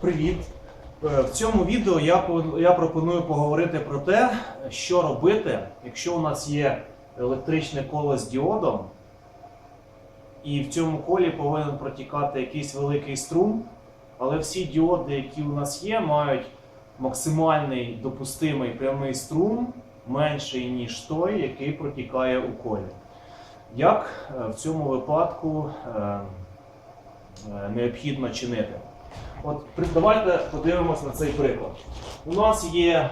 Привіт! Е, В цьому відео я, я пропоную поговорити про те, що робити, якщо у нас є електричне коло з діодом, і в цьому колі повинен протікати якийсь великий струм, але всі діоди, які у нас є, мають максимальний допустимий прямий струм менший, ніж той, який протікає у колі. Як е, в цьому випадку е, необхідно чинити? От давайте подивимось на цей приклад. У нас є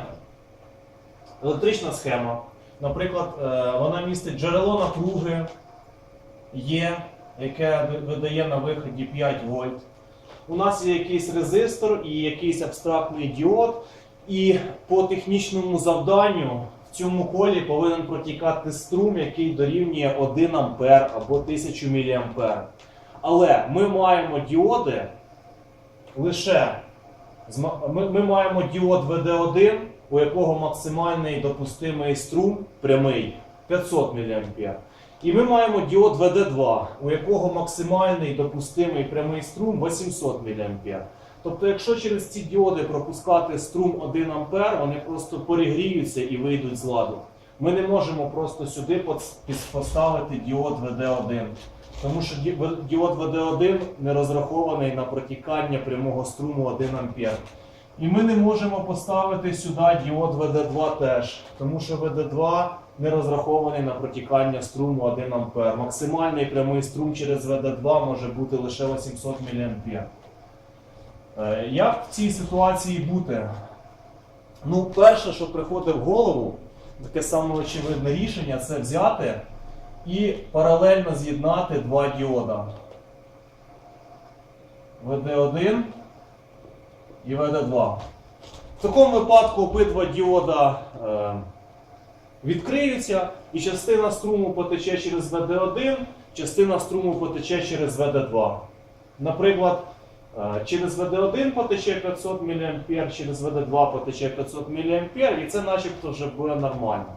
електрична схема. Наприклад, е, вона містить джерело напруги Є, яке видає на виході 5 вольт. У нас є якийсь резистор і якийсь абстрактний діод. І по технічному завданню в цьому колі повинен протікати струм, який дорівнює 1 ампер або 1000 мА. Але ми маємо діоди лише ми, ми маємо діод VD1, у якого максимальний допустимий струм прямий 500 мА. І ми маємо діод VD2, у якого максимальний допустимий прямий струм 800 мА. Тобто, якщо через ці діоди пропускати струм 1 А, вони просто перегріються і вийдуть з ладу. Ми не можемо просто сюди поставити діод VD1. Тому що діод VD1 не розрахований на протікання прямого струму 1 А. І ми не можемо поставити сюди діод VD2 теж, тому що VD2 не розрахований на протікання струму 1 А. Максимальний прямий струм через VD2 може бути лише 800 мА. Е, Як в цій ситуації бути? Ну, перше, що приходить в голову, таке саме очевидне рішення це взяти і паралельно з'єднати два діода. VD1 і VD2. В такому випадку обидва діода е, відкриються, і частина струму потече через VD1, частина струму потече через VD2. Наприклад, е, через VD1 потече 500 мА, через VD2 потече 500 мА, і це начебто вже буде нормально.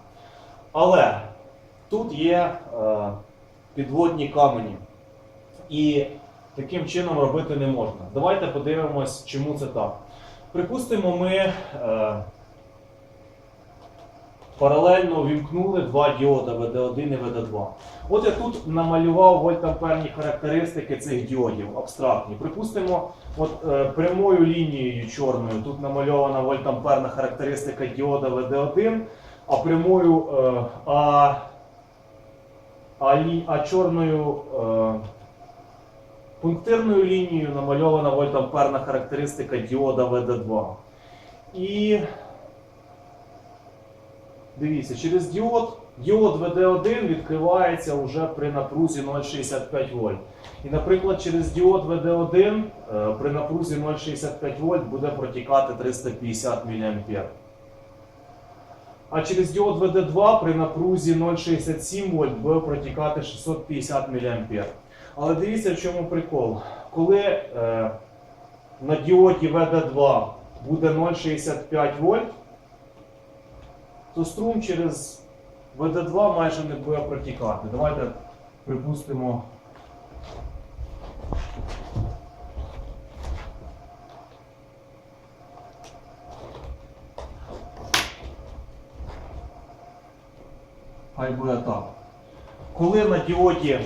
Але тут є е, підводні камені. І таким чином робити не можна. Давайте подивимось, чому це так. Припустимо, ми е, паралельно увімкнули два діода VD1 і VD2. От я тут намалював вольтамперні характеристики цих діодів, абстрактні. Припустимо, от е, прямою лінією чорною тут намальована вольтамперна характеристика діода VD1, а прямою а, а, лі, а чорною. Е, Пунктирною лінією намальована вольтамперна характеристика діода VD2. І дивіться, через діод, діод VD1 відкривається вже при напрузі 0,65 вольт. І, наприклад, через діод VD1 е, при напрузі 0,65 вольт буде протікати 350 мА. А через діод VD2 при напрузі 0,67 вольт буде протікати 650 мА. Але дивіться, в чому прикол. Коли е, на діоді VD2 буде 0,65 вольт, то струм через VD2 майже не буде протікати. Давайте припустимо. Хай буде так. Коли на діоді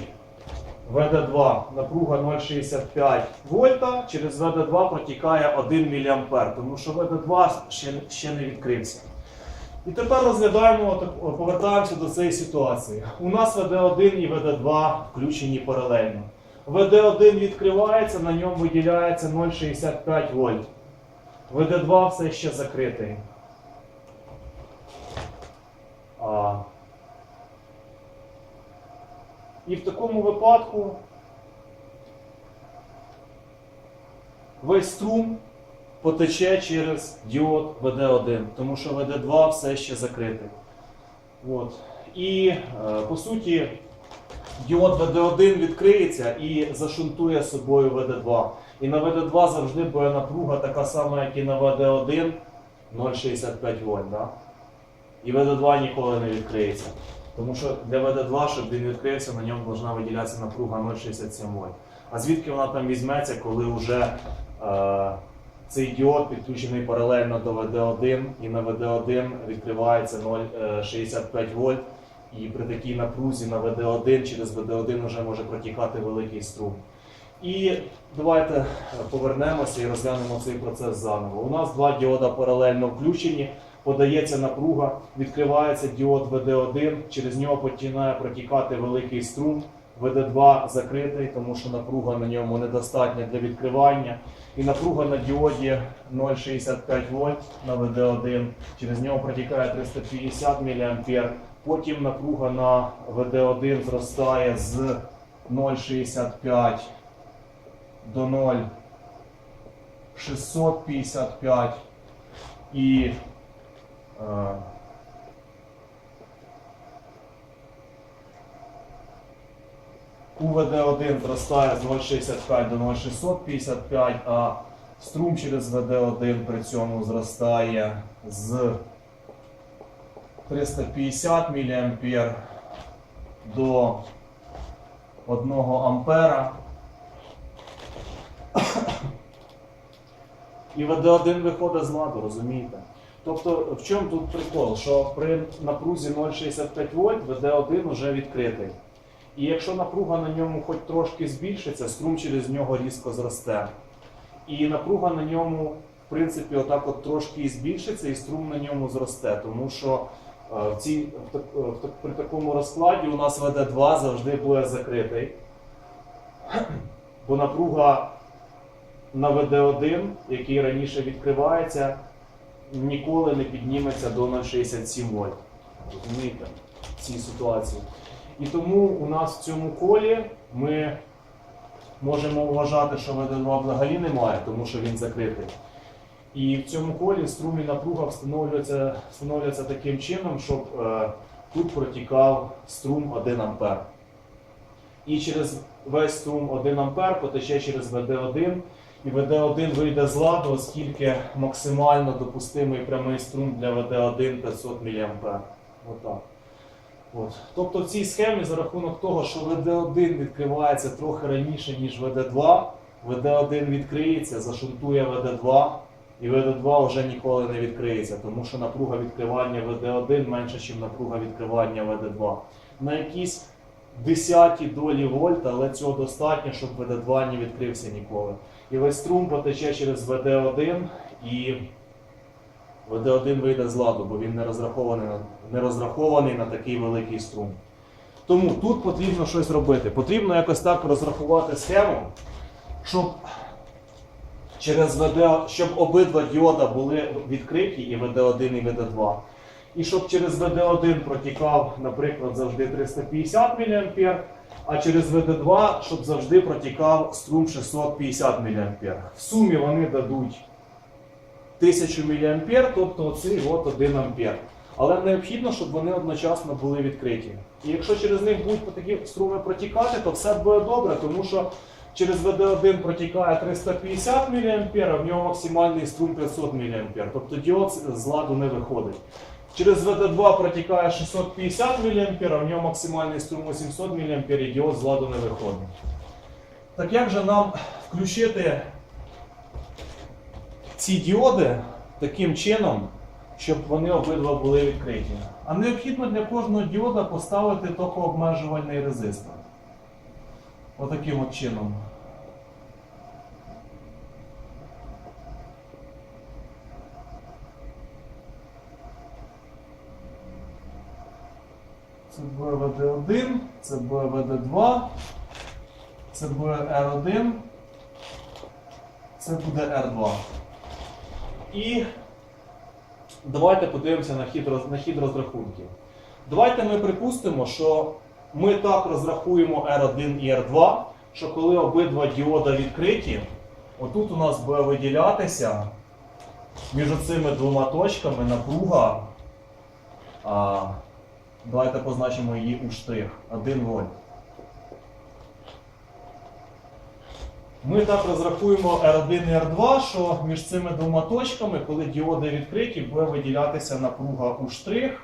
VD2 напруга 0,65 вольта, через VD2 протікає 1 мА, тому що VD2 ще, ще не відкрився. І тепер розглядаємо, повертаємося до цієї ситуації. У нас VD1 і VD2 включені паралельно. VD1 відкривається, на ньому виділяється 0,65 вольт. VD2 все ще закритий. І в такому випадку весь струм потече через діод VD1, тому що VD2 все ще закритий. От. І е, по суті діод VD1 відкриється і зашунтує собою VD2. І на VD2 завжди буде напруга така сама, як і на VD1 0,65 вольт. Да? І VD2 ніколи не відкриється. Тому що для VD2, щоб він відкрився, на ньому повинна виділятися напруга 0,67 вольт. А звідки вона там візьметься, коли вже е, цей діод підключений паралельно до VD1 і на VD1 відкривається 0,65 вольт. І при такій напрузі на VD1 через VD1 вже може протікати великий струм. І давайте повернемося і розглянемо цей процес заново. У нас два діода паралельно включені, подається напруга, відкривається діод VD1, через нього починає протікати великий струм. VD2 закритий, тому що напруга на ньому недостатня для відкривання. І напруга на діоді 0,65 вольт на VD1, через нього протікає 350 мА. Потім напруга на VD1 зростає з 0,65 до 0,655 і УВД1 зростає з 0,65 до 0,655, а струм через ВД1 при цьому зростає з 350 мА до 1 ампера. І ВД1 виходить з ладу, розумієте? Тобто, в чому тут прикол? Що при напрузі 0,65 вольт ВД1 вже відкритий. І якщо напруга на ньому хоч трошки збільшиться, струм через нього різко зросте. І напруга на ньому, в принципі, отак от трошки і збільшиться, і струм на ньому зросте. Тому що е, в цій, в е, в при такому розкладі у нас ВД2 завжди буде закритий. Бо напруга на ВД1, який раніше відкривається, ніколи не підніметься до 0,67 вольт. Розумієте? В цій ситуації. І тому у нас в цьому колі ми можемо вважати, що ВД2 взагалі немає, тому що він закритий. І в цьому колі струм напруга встановлюється, встановлюється таким чином, щоб е, тут протікав струм 1 А. І через весь струм 1 А потече через ВД1, і ВД1 вийде з ладу, оскільки максимально допустимий прямий струм для ВД1 500 мА. Отак. От. Тобто в цій схемі за рахунок того, що ВД1 відкривається трохи раніше, ніж ВД2, ВД1 відкриється, зашунтує ВД2, і ВД2 вже ніколи не відкриється, тому що напруга відкривання ВД1 менша, ніж напруга відкривання ВД2. На якісь десяті долі вольта, але цього достатньо, щоб ВД2 не відкрився ніколи. І весь струм потече через ВД1 і ВД1 вийде з ладу, бо він не розрахований на, не розрахований на такий великий струм. Тому тут потрібно щось робити. Потрібно якось так розрахувати схему, щоб через ВД, щоб обидва діода були відкриті, і ВД1, і ВД2. І щоб через ВД1 протікав, наприклад, завжди 350 мА, а через ВД2, щоб завжди протікав струм 650 мА. В сумі вони дадуть 1000 мА, тобто оцей от 1 ампер. Але необхідно, щоб вони одночасно були відкриті. І якщо через них будуть такі струми протікати, то все буде добре, тому що через VD1 протікає 350 мА, а в нього максимальний струм 500 мА. Тобто діод з ладу не виходить. Через VD2 протікає 650 мА, в нього максимальний струм 800 мА і діод з ладу не виходить. Так як же нам включити ці діоди таким чином, щоб вони обидва були відкриті. А необхідно для кожного діода поставити токообмежувальний резистор. Отаким от чином. Це буде VD1, це буде VD2, це буде R1, це буде R2. І давайте подивимося на хід, на хід розрахунків. Давайте ми припустимо, що ми так розрахуємо R1 і R2, що коли обидва діода відкриті, отут у нас буде виділятися між цими двома точками напруга. Давайте позначимо її у штрих 1 вольт. Ми так розрахуємо R1 і R2, що між цими двома точками, коли діоди відкриті, буде виділятися напруга у штрих.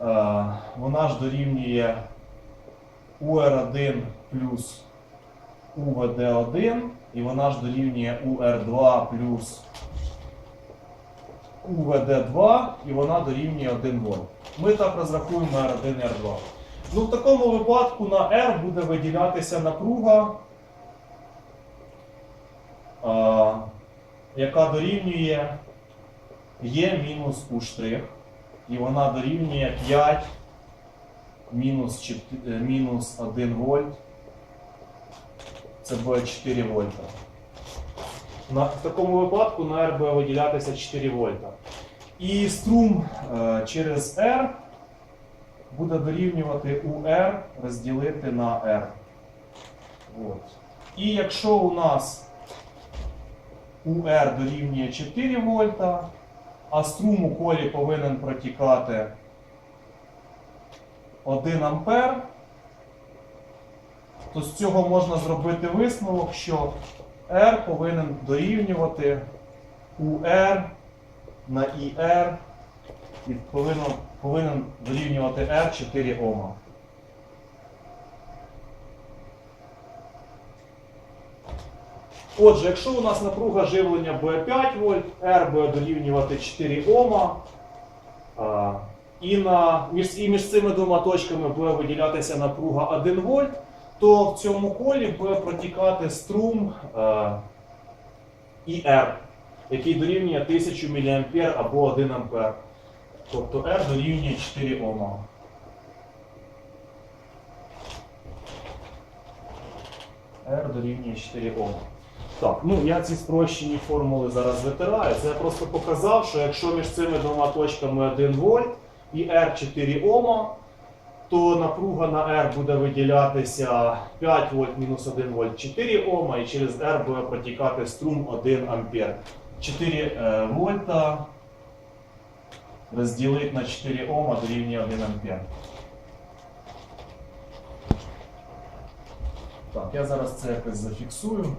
Е, Вона ж дорівнює UR1 плюс УВД1, і вона ж дорівнює УР2 плюс УВД2, і вона дорівнює 1 вольт. Ми так розрахуємо R1 і R2. Ну, в такому випадку на R буде виділятися напруга, а, яка дорівнює Є мінус У штрих, і вона дорівнює 5 мінус, 4, мінус 1 вольт. Це буде 4 вольта. На, в такому випадку на R буде виділятися 4 вольта. І струм е, через R буде дорівнювати UR розділити на R. От. І якщо у нас UR дорівнює 4 вольта, а струм у колі повинен протікати 1 ампер, то з цього можна зробити висновок, що R повинен дорівнювати UR на IR і повинен, повинен дорівнювати R 4 Ома. Отже, якщо у нас напруга живлення буде 5 вольт, R буде дорівнювати 4 Ома, і, на, між, і між цими двома точками буде виділятися напруга 1 вольт, то в цьому колі буде протікати струм IR, який дорівнює 1000 мА або 1 А. Тобто R дорівнює 4 Ома. R дорівнює 4 Ома. Так, ну я ці спрощені формули зараз витираю. Це я просто показав, що якщо між цими двома точками 1 вольт і R 4 Ома, то напруга на R буде виділятися 5 вольт мінус 1 вольт 4 Ома, і через R буде протікати струм 1 ампер. 4 е, вольта розділити на 4 Ома дорівнює 1 ампер. Так, я зараз це якось зафіксую.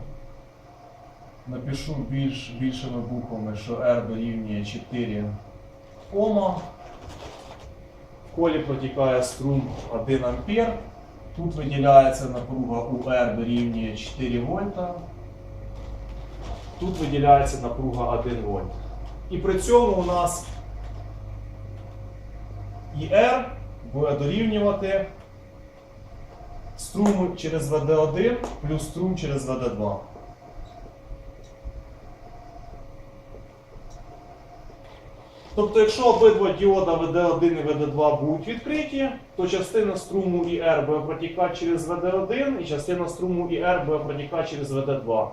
Напишу більш, більшими буквами, що R дорівнює 4 Ома. В колі протікає струм 1 ампер. Тут виділяється напруга УР дорівнює 4 вольта. Тут виділяється напруга 1 вольт. І при цьому у нас ІР буде дорівнювати струму через ВД1 плюс струм через ВД2. Тобто, якщо обидва діода VD1 і VD2 будуть відкриті, то частина струму IR буде протікати через VD1 і частина струму IR буде протікати через VD2.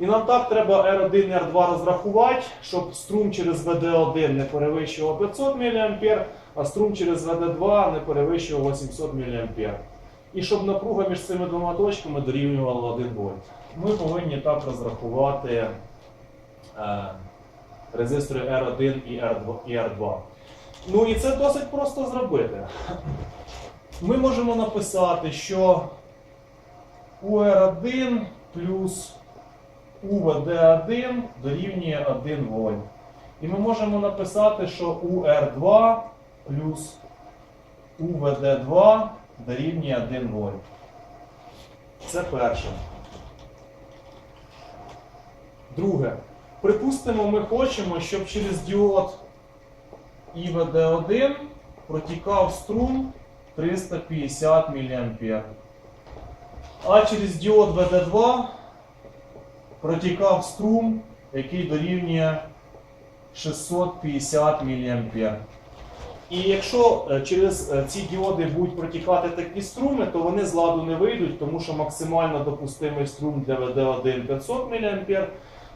І нам так треба R1 і R2 розрахувати, щоб струм через VD1 не перевищував 500 мА, а струм через VD2 не перевищував 800 мА. І щоб напруга між цими двома точками дорівнювала 1 вольт. Ми повинні так розрахувати. Е, резистори R1 і R2, і R2. Ну і це досить просто зробити. Ми можемо написати, що UR1 плюс UVD1 дорівнює 1 вольт. І ми можемо написати, що UR2 плюс UVD2 дорівнює 1 вольт. Це перше. Друге. Припустимо, ми хочемо, щоб через діод ІВД1 протікав струм 350 мА. А через діод ВД2 протікав струм, який дорівнює 650 мА. І якщо е, через е, ці діоди будуть протікати такі струми, то вони з ладу не вийдуть, тому що максимально допустимий струм для ВД1 500 мА,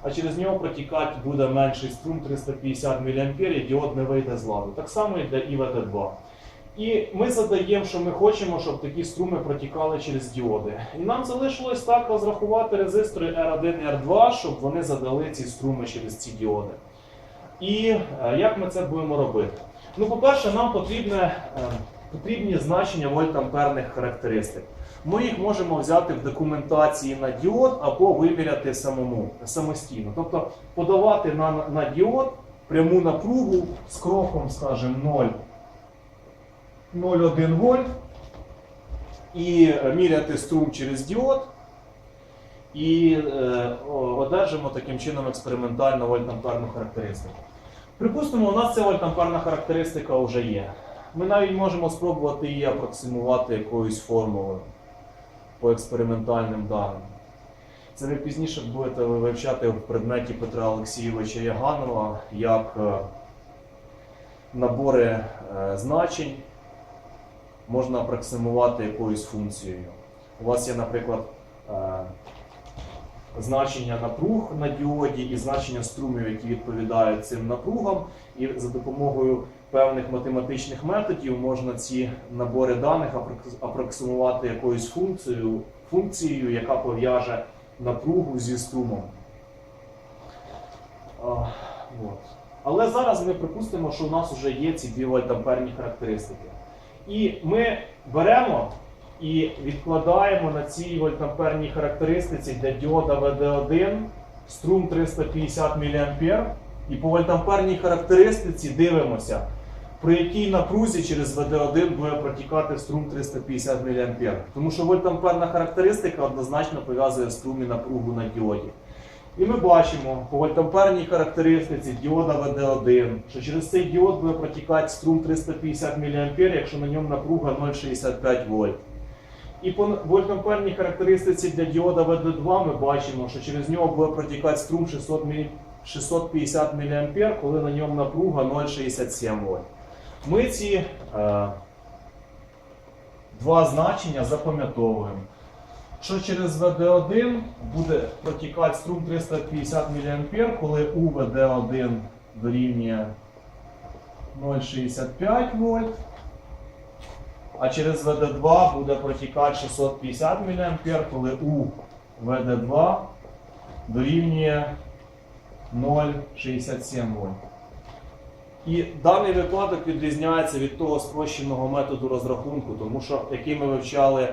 а через нього протікати буде менший струм 350 мА, і діод не вийде з ладу. Так само і для ІВД2. І ми задаємо, що ми хочемо, щоб такі струми протікали через діоди. І нам залишилось так розрахувати резистори R1 і R2, щоб вони задали ці струми через ці діоди. І е, як ми це будемо робити? Ну, по-перше, нам потрібне, е, потрібні значення вольтамперних характеристик. Ми їх можемо взяти в документації на діод або виміряти самому, самостійно. Тобто подавати на, на діод пряму напругу з кроком, скажімо, 0, 0,1 вольт і е, міряти струм через діод. і е, одержимо таким чином експериментальну вольтамперну характеристику. Припустимо, у нас ця вольтамперна характеристика вже є. Ми навіть можемо спробувати її апроксимувати якоюсь формулою по експериментальним даним. Це ви пізніше будете вивчати в предметі Петра Олексійовича Яганова як е, набори значень можна апроксимувати якоюсь функцією. У вас є, наприклад, е, значення напруг на діоді і значення струмів, які відповідають цим напругам, і за допомогою певних математичних методів можна ці набори даних апроксимувати якоюсь функцією, функцією яка пов'яже напругу зі струмом. От. Але зараз ми припустимо, що у нас вже є ці 2 вольтамперні характеристики. І ми беремо і відкладаємо на цій вольтамперній характеристиці для діода VD1 струм 350 мА. І по вольтамперній характеристиці дивимося, при якій напрузі через VD1 буде протікати струм 350 мА. Тому що вольтамперна характеристика однозначно пов'язує струм і напругу на діоді. І ми бачимо по вольтамперній характеристиці діода VD1, що через цей діод буде протікати струм 350 мА, якщо на ньому напруга 0,65 вольт. І по вольтамперній характеристиці для діода VD2 ми бачимо, що через нього буде протікати струм 600 мілі- 650 мА, коли на ньому напруга 0,67 вольт. Ми ці е, два значення запам'ятовуємо. Що через VD1 буде протікати струм 350 мА, коли у VD1 дорівнює 0,65 вольт. А через VD2 буде протікати 650 мА, коли у VD2 дорівнює 0,67 вольт. І даний випадок відрізняється від того спрощеного методу розрахунку, тому що який ми вивчали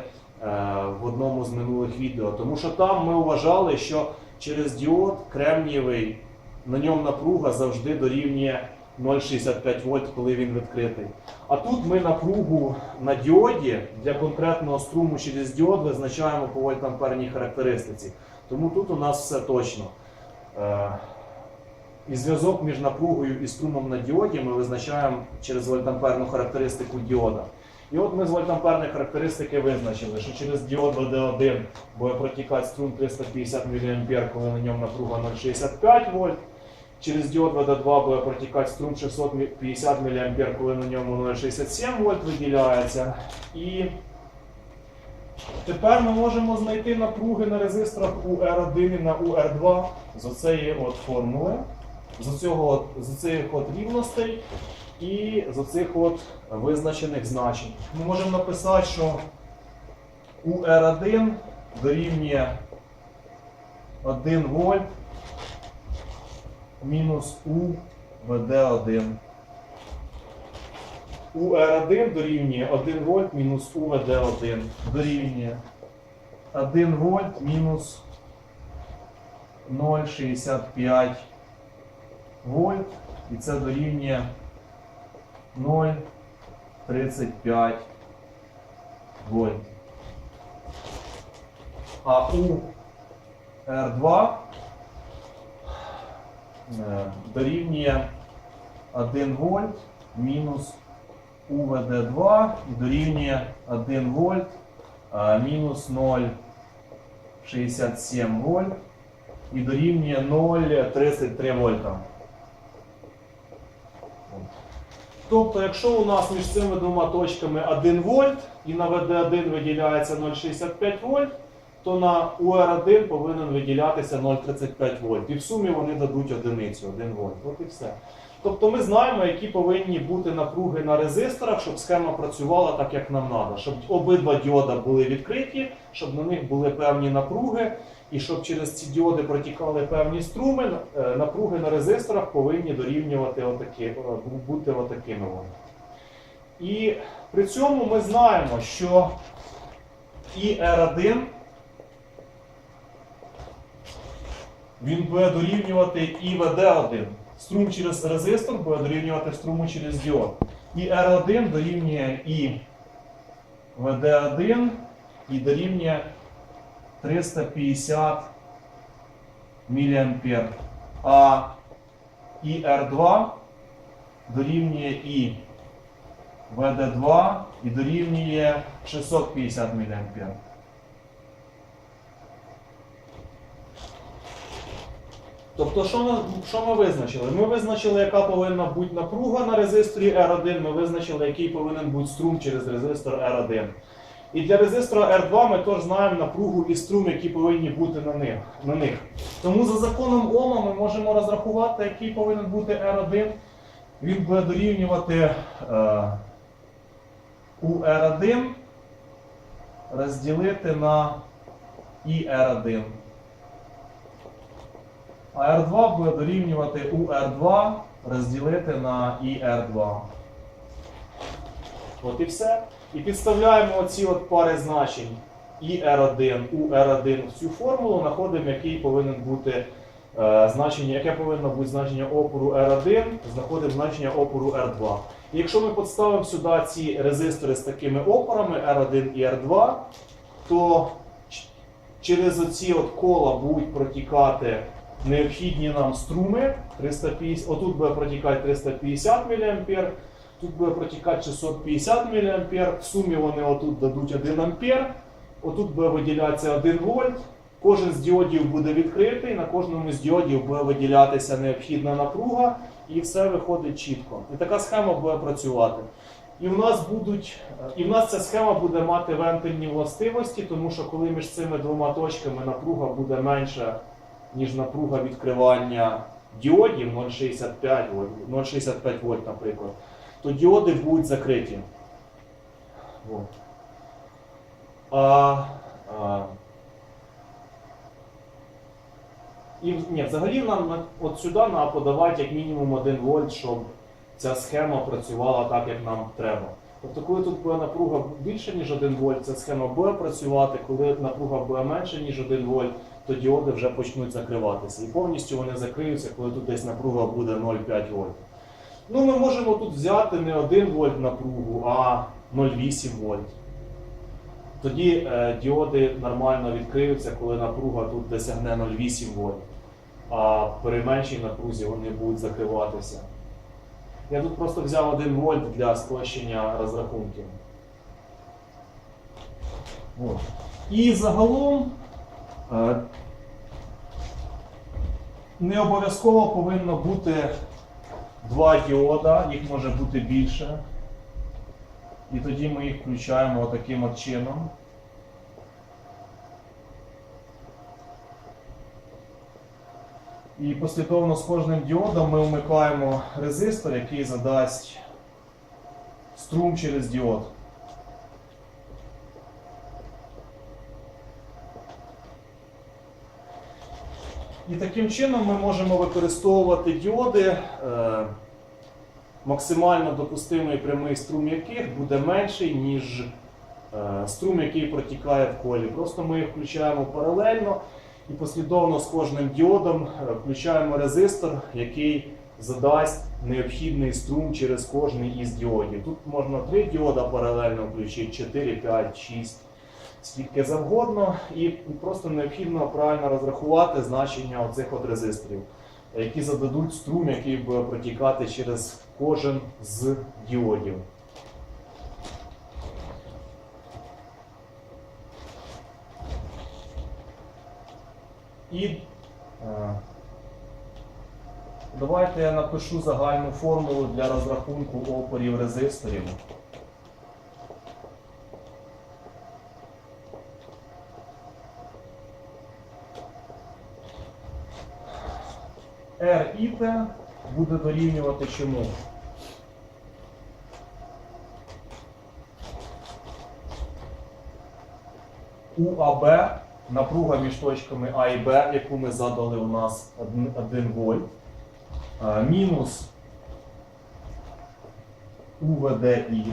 в одному з минулих відео. Тому що там ми вважали, що через діод кремнієвий на ньому напруга завжди дорівнює 0,65 вольт, коли він відкритий. А тут ми напругу на діоді для конкретного струму через діод визначаємо по вольтамперній характеристиці. Тому тут у нас все точно. Е, І зв'язок між напругою і струмом на діоді ми визначаємо через вольтамперну характеристику діода. І от ми з вольтамперної характеристики визначили, що через діод VD1 буде протікати струм 350 мА, коли на ньому напруга 0,65 вольт. Через діод VD2 буде протікати струм 650 мА, коли на ньому 0,67 вольт виділяється. І тепер ми можемо знайти напруги на резисторах UR1 і на UR2 з оцеї от формули, з, цього от, з цих от рівностей і з оцих от визначених значень. Ми можемо написати, що UR1 дорівнює 1 вольт мінус У ВД1. УР1 дорівнює 1 вольт мінус УВД1 дорівнює 1 вольт мінус 0,65 вольт. І це дорівнює 0,35 вольт. А у R2 е, дорівнює 1 вольт мінус УВД2 і дорівнює 1 вольт е, мінус 0,67 вольт і дорівнює 0,33 вольта. Тобто, якщо у нас між цими двома точками 1 вольт і на ВД1 виділяється 0,65 вольт, то на УР1 повинен виділятися 0,35 вольт. І в сумі вони дадуть одиницю, 1 вольт. От і все. Тобто ми знаємо, які повинні бути напруги на резисторах, щоб схема працювала так, як нам треба. Щоб обидва діода були відкриті, щоб на них були певні напруги, і щоб через ці діоди протікали певні струми, е, напруги на резисторах повинні дорівнювати отакі, е, бути отакими. вони. І при цьому ми знаємо, що і R1 він буде дорівнювати і ВД1. Струм через резистор буде дорівнювати струму через діод. І R1 дорівнює і ВД1, і дорівнює 350 мА. А ІР2 дорівнює І ВД2 і дорівнює 650 мА. Тобто, що ми, що ми визначили? Ми визначили, яка повинна бути напруга на резисторі R1, ми визначили, який повинен бути струм через резистор R1. І для резистора R2 ми теж знаємо напругу і струм, які повинні бути на них. на них. Тому за законом Ома ми можемо розрахувати, який повинен бути R1. Він буде дорівнювати е, у R1 розділити на IR1. А R2 буде дорівнювати у R2 розділити на IR2. От і все. І підставляємо оці от пари значень і R1, у R1 в цю формулу, знаходимо, який повинен бути е, значення, яке повинно бути значення опору R1, знаходимо значення опору R2. І якщо ми підставимо сюди ці резистори з такими опорами R1 і R2, то через оці от кола будуть протікати необхідні нам струми. 350, отут буде протікати 350 мА, тут буде протікати 650 мА. В сумі вони отут дадуть 1 А. Отут буде виділятися 1 вольт. Кожен з діодів буде відкритий, на кожному з діодів буде виділятися необхідна напруга, і все виходить чітко. І така схема буде працювати. І в нас будуть, і в нас ця схема буде мати вентильні властивості, тому що коли між цими двома точками напруга буде менша, ніж напруга відкривання діодів 0,65 вольт, 0,65 вольт, наприклад, то діоди будуть закриті. А, а, і ні, взагалі нам от сюди треба подавати як мінімум 1 вольт, щоб ця схема працювала так, як нам треба. Тобто, коли тут буде напруга більше, ніж 1 вольт, ця схема буде працювати, коли напруга буде менше, ніж 1 вольт, то діоди вже почнуть закриватися. І повністю вони закриються, коли тут десь напруга буде 0,5 вольт. Ну, ми можемо тут взяти не 1 вольт напругу, а 0,8 вольт. Тоді е, діоди нормально відкриються, коли напруга тут досягне 0,8 вольт, а при меншій напрузі вони будуть закриватися. Я тут просто взяв 1 вольт для спрощення розрахунків. От. І загалом е, не обов'язково повинно бути два діода, їх може бути більше. І тоді ми їх включаємо таким от чином. І послідовно з кожним діодом ми вмикаємо резистор, який задасть струм через діод. І таким чином ми можемо використовувати діоди, е, максимально допустимий прямий струм яких буде менший, ніж е, струм, який протікає в колі. Просто ми їх включаємо паралельно і послідовно з кожним діодом е, включаємо резистор, який задасть необхідний струм через кожний із діодів. Тут можна 3 діода паралельно включити, 4, 5, 6, скільки завгодно, і просто необхідно правильно розрахувати значення оцих от резисторів, які зададуть струм, який буде протікати через кожен з діодів. І е, давайте я напишу загальну формулу для розрахунку опорів резисторів. R і T буде дорівнювати чому? У АБ напруга між точками А і Б, яку ми задали у нас 1 вольт, а, мінус УВДІ,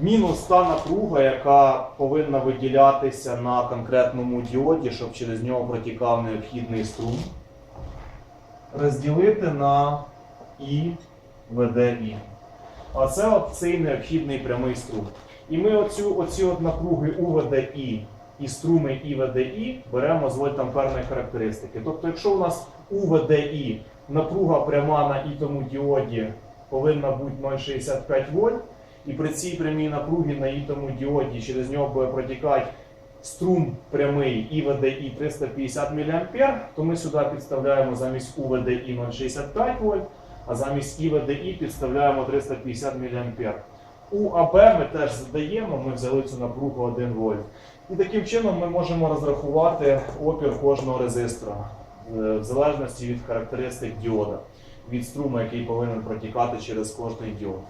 мінус та напруга, яка повинна виділятися на конкретному діоді, щоб через нього протікав необхідний струм, розділити на І ВДІ. А це от цей необхідний прямий струм. І ми оцю, оці от напруги УВДІ і струми І ВДІ беремо з вольтамперної характеристики. Тобто, якщо у нас у ВДІ напруга пряма на ітому діоді повинна бути 0,65 вольт, і при цій прямій напругі на ітому діоді через нього буде протікати струм прямий ІВДІ 350 мА, то ми сюди підставляємо замість УВДІ 0,65 вольт, а замість ІВДІ підставляємо 350 мА. У АБ ми теж задаємо, ми взяли цю напругу 1 вольт. І таким чином ми можемо розрахувати опір кожного резистора е, в залежності від характеристик діода, від струму, який повинен протікати через кожний діод.